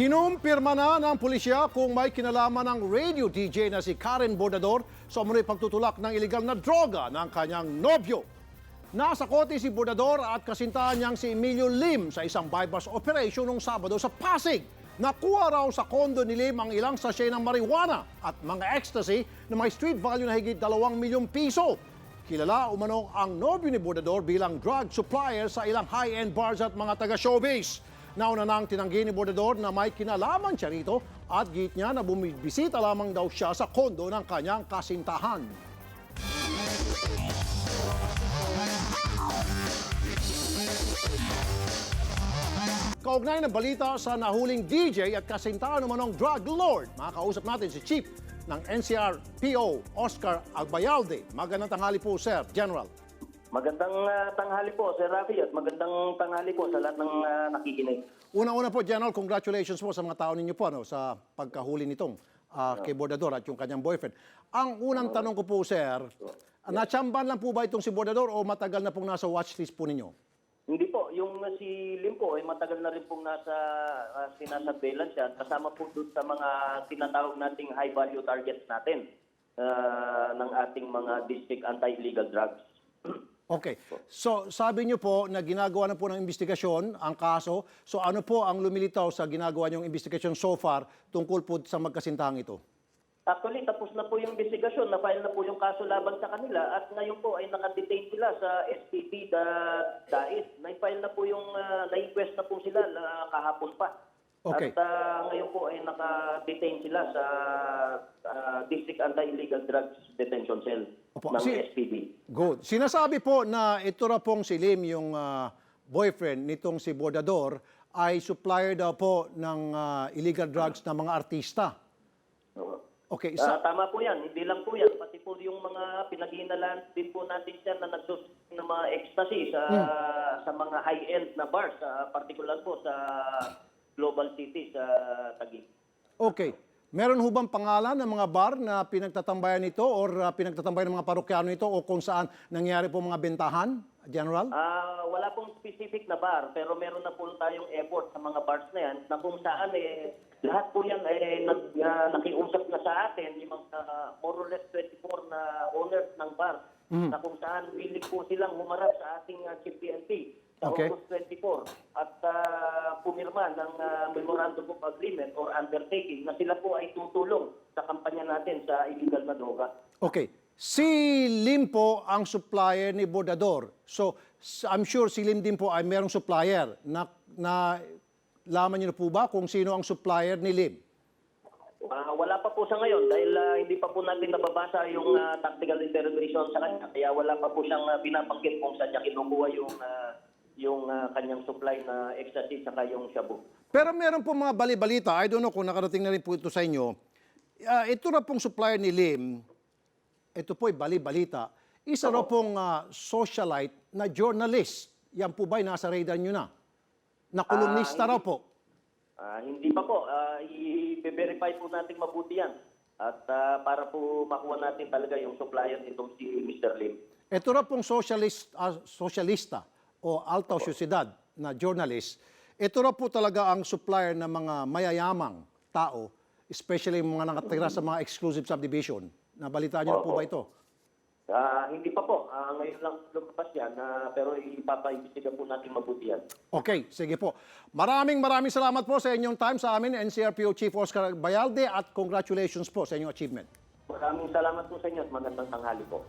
Kinumpirma na ng pulisya kung may kinalaman ng radio DJ na si Karen Bordador sa umunoy pagtutulak ng iligal na droga ng kanyang nobyo. Nasa kote si Bordador at kasintahan niyang si Emilio Lim sa isang bypass operation noong Sabado sa Pasig. Nakuha raw sa kondo ni Lim ang ilang sachet ng marijuana at mga ecstasy na may street value na higit 2 milyong piso. Kilala umano ang nobyo ni Bordador bilang drug supplier sa ilang high-end bars at mga taga-showbiz. Nauna nang tinanggi ni Bordador na may kinalaman siya rito at git niya na bumibisita lamang daw siya sa kondo ng kanyang kasintahan. Kaugnay ng balita sa nahuling DJ at kasintahan umanong drug lord. Makakausap natin si Chief ng NCR PO Oscar Albayalde. Magandang tanghali po, Sir General. Magandang ah, tanghali po, Sir Rafi, at magandang tanghali po sa lahat ng ah, nakikinig. Una-una po, General, congratulations po sa mga tao ninyo po ano, sa pagkahuli nitong ah, kay Bordador at yung kanyang boyfriend. Ang unang tanong ko po, Sir, natsamban lang po ba itong si Bordador o matagal na pong nasa watchlist po ninyo? Hindi po, yung si Lim po ay matagal na rin pong nasa uh, sinasurveillance yan, kasama po doon sa mga tinatawag nating high value targets natin ah, ng ating mga district anti-illegal drugs. Okay. So, sabi niyo po na ginagawa na po ng investigasyon ang kaso. So, ano po ang lumilitaw sa ginagawa niyong investigasyon so far tungkol po sa magkasintahang ito? Actually, tapos na po yung investigasyon, na-file na po yung kaso laban sa kanila at ngayon po ay nakadetain sila sa SPP da DAIS. Na-file na po yung, uh, na-inquest na po sila na kahapon pa. Okay. At ah, ngayon po ay naka-detain sila sa ah, District Anti-Illegal Drugs Detention Cell Opo, ng si- SPB. Good. Sinasabi po na ito na pong si Lim, yung ah, boyfriend nitong si Bordador, ay supplier daw po ng ah, illegal drugs ng mga artista. Okay. Sa, tama po yan. Hindi lang po yan. Pati po yung mga pinaghinalaan din po natin dyan na nagsus ng mga ecstasy sa sa mga high-end na bars, sa particular po sa global city sa Taguig. okay. Meron ho bang pangalan ng mga bar na pinagtatambayan nito or ah, pinagtatambayan ng mga parokyano ito o kung saan nangyari po mga bentahan, General? Ah, wala pong specific na bar, pero meron na po tayong effort sa mga bars na yan na kung saan eh lahat po yan eh nag, ah, nakiusap na sa atin yung mga ah, more or less 24 na owners ng bar na kung saan willing po silang humarap sa ating uh, Chief PNP sa Okay. August 24 at ah, pumirma ng ah, Memorandum of Agreement or undertaking na sila po ay tutulong sa kampanya natin sa illegal na droga. Okay. Si Lim po ang supplier ni Bordador. So, I'm sure si Lim din po ay merong supplier. Na, na laman niyo na po ba kung sino ang supplier ni Lim? Ah, wala pa po sa ngayon dahil ah, hindi pa po natin nababasa yung ah, tactical interrogation sa kanya. Kaya wala pa po siyang uh, binabanggit kung saan niya kinukuha yung ah, yung ah, kanyang supply na ecstasy saka yung shabu. Pero meron po mga bali-balita, I don't know kung nakarating na rin po ito sa inyo. Ah, ito na pong supplier ni Lim, ito po'y bali-balita, isa raw pong ah, socialite na journalist. Yan po ba'y nasa radar nyo na? Na kolumnista raw po. Ah, hindi pa po. Ah, i-verify po natin mabuti yan. At ah, para po makuha natin talaga yung supplier nitong si Mr. Lim. Ito raw pong socialist, ah, socialista o alta sociedad na journalist, ito raw po talaga ang supplier ng mga mayayamang tao, especially yung mga nakatira sa mga exclusive subdivision. Nabalitaan niyo na po ba ito? Ah, hindi pa po. Ah, ngayon lang lumabas yan. ah, pero ipapaimbestiga po natin mabuti yan. Okay, sige po. Maraming maraming salamat po sa inyong time sa amin, NCRPO Chief Oscar Bayalde, at congratulations po sa inyong achievement. Maraming salamat po sa inyo at magandang tanghali po.